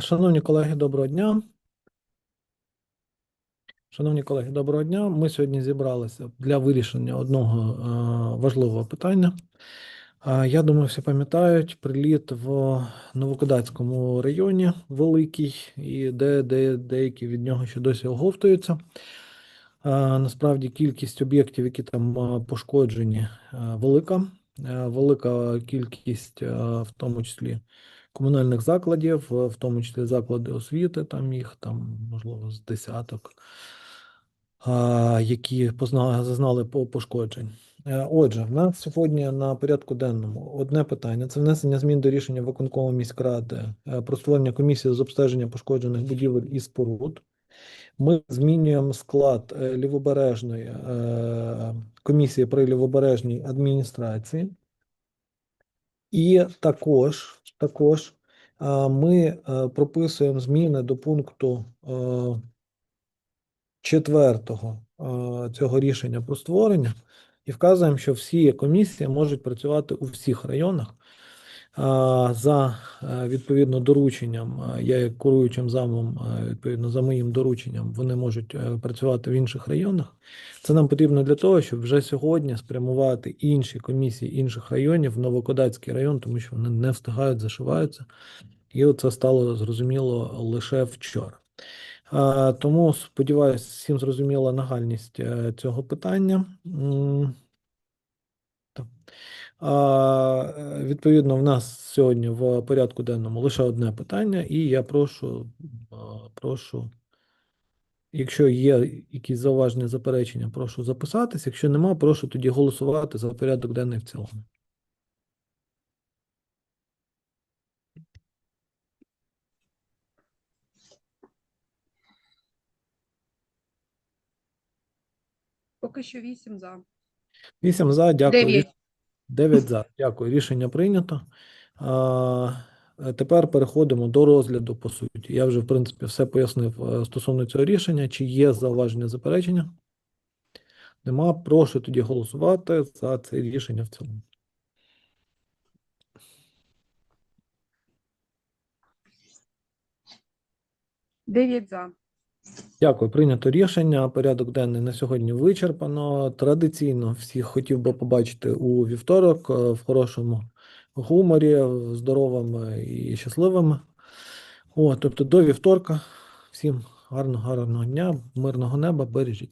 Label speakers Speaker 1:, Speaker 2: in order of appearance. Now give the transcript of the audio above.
Speaker 1: Шановні колеги, доброго дня. Шановні колеги, доброго дня. Ми сьогодні зібралися для вирішення одного важливого питання. Я думаю, всі пам'ятають приліт в Новокодацькому районі великий, і де, де деякі від нього ще досі оговтуються. Насправді кількість об'єктів, які там пошкоджені, велика. Велика кількість, в тому числі комунальних закладів, е, в тому числі заклади освіти, там їх там, можливо, з десяток, які зазнали по- пошкоджень. Е, Отже, в нас сьогодні на порядку денному одне питання: це внесення змін до рішення виконкому міськради е, про створення комісії з обстеження пошкоджених будівель і споруд. Ми змінюємо склад лівобережної комісії при лівобережній адміністрації. І також, також ми е, прописуємо зміни до пункту е, четвертого е, цього рішення про створення і вказуємо, що всі комісії можуть працювати у всіх районах. За е, відповідно дорученням, е, я як керуючим замом, е, відповідно за моїм дорученням, вони можуть працювати в інших районах. Це нам потрібно для того, щоб вже сьогодні спрямувати інші комісії інших районів в Новокодацький район, тому що вони не встигають, зашиваються. І це стало зрозуміло лише вчора. Тому сподіваюся, всім зрозуміла нагальність цього питання. Е, Відповідно, в нас сьогодні в порядку денному лише одне питання, і я прошу, прошу, якщо є якісь зауваження, заперечення, прошу записатись. Якщо нема, прошу тоді голосувати за порядок денний в цілому.
Speaker 2: Поки що вісім за.
Speaker 1: Вісім за, дякую.
Speaker 2: Дев'ять.
Speaker 1: 9 за. Дякую. Рішення прийнято. А, е, тепер переходимо до розгляду по суті. Я вже, в принципі, все пояснив е, стосовно цього рішення. Чи є зауваження заперечення? Нема. Прошу тоді голосувати за це рішення в цілому.
Speaker 2: Дев'ять за.
Speaker 1: Дякую. Прийнято рішення. Порядок денний на сьогодні вичерпано. Традиційно всіх хотів би побачити у вівторок е, в хорошому гуморі, здоровими і щасливими. О, тобто до вівторка. Всім гарного, гарного дня, мирного неба, бережіть.